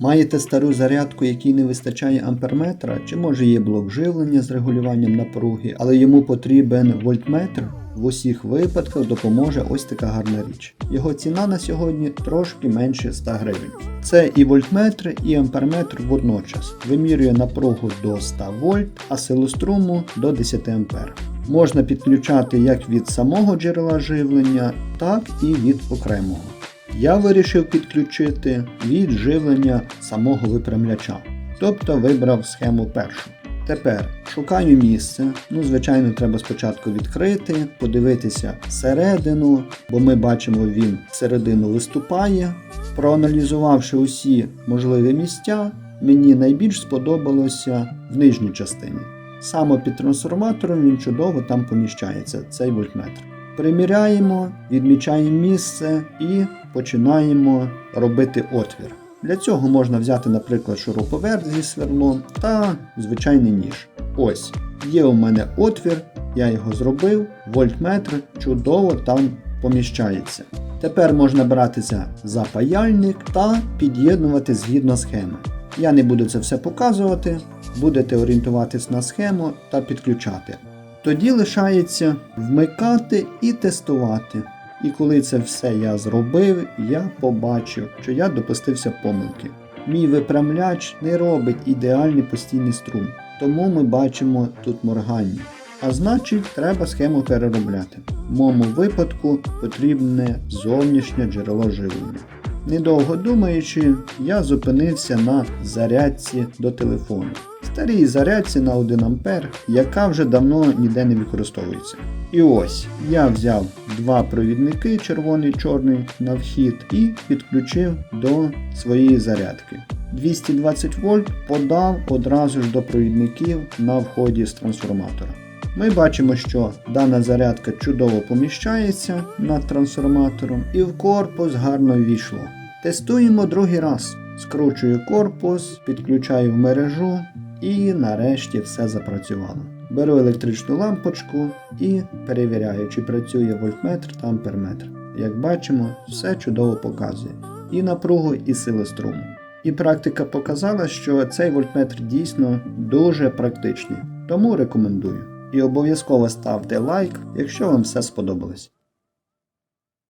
Маєте стару зарядку, якій не вистачає амперметра, чи може є блок живлення з регулюванням напруги, але йому потрібен вольтметр? В усіх випадках допоможе ось така гарна річ. Його ціна на сьогодні трошки менше 100 гривень. Це і вольтметр, і амперметр водночас. Вимірює напругу до 100 вольт, а силу струму до 10 ампер. Можна підключати як від самого джерела живлення, так і від окремого. Я вирішив підключити від живлення самого випрямляча, тобто вибрав схему першу. Тепер шукаю місце. Ну, звичайно, треба спочатку відкрити, подивитися всередину, бо ми бачимо, він всередину виступає. Проаналізувавши усі можливі місця, мені найбільш сподобалося в нижній частині. Саме під трансформатором він чудово там поміщається, цей вольтметр. Приміряємо, відмічаємо місце і починаємо робити отвір. Для цього можна взяти, наприклад, шуруповерт зі сверлом та звичайний ніж. Ось, є у мене отвір, я його зробив, вольтметр чудово там поміщається. Тепер можна братися за паяльник та під'єднувати згідно схеми. Я не буду це все показувати, будете орієнтуватись на схему та підключати. Тоді лишається вмикати і тестувати. І коли це все я зробив, я побачив, що я допустився помилки. Мій випрямляч не робить ідеальний постійний струм, тому ми бачимо тут моргання. А значить, треба схему переробляти. В моєму випадку потрібне зовнішнє джерело живлення. Недовго думаючи, я зупинився на зарядці до телефону. Старій зарядці на 1 А, яка вже давно ніде не використовується. І ось я взяв два провідники, червоний чорний, на вхід і підключив до своєї зарядки. 220 вольт подав одразу ж до провідників на вході з трансформатора. Ми бачимо, що дана зарядка чудово поміщається над трансформатором і в корпус гарно ввійшло. Тестуємо другий раз. Скручую корпус, підключаю в мережу і нарешті все запрацювало. Беру електричну лампочку і перевіряю, чи працює вольтметр та амперметр. Як бачимо, все чудово показує і напругу, і силу струму. І практика показала, що цей вольтметр дійсно дуже практичний, тому рекомендую. І обов'язково ставте лайк, якщо вам все сподобалось.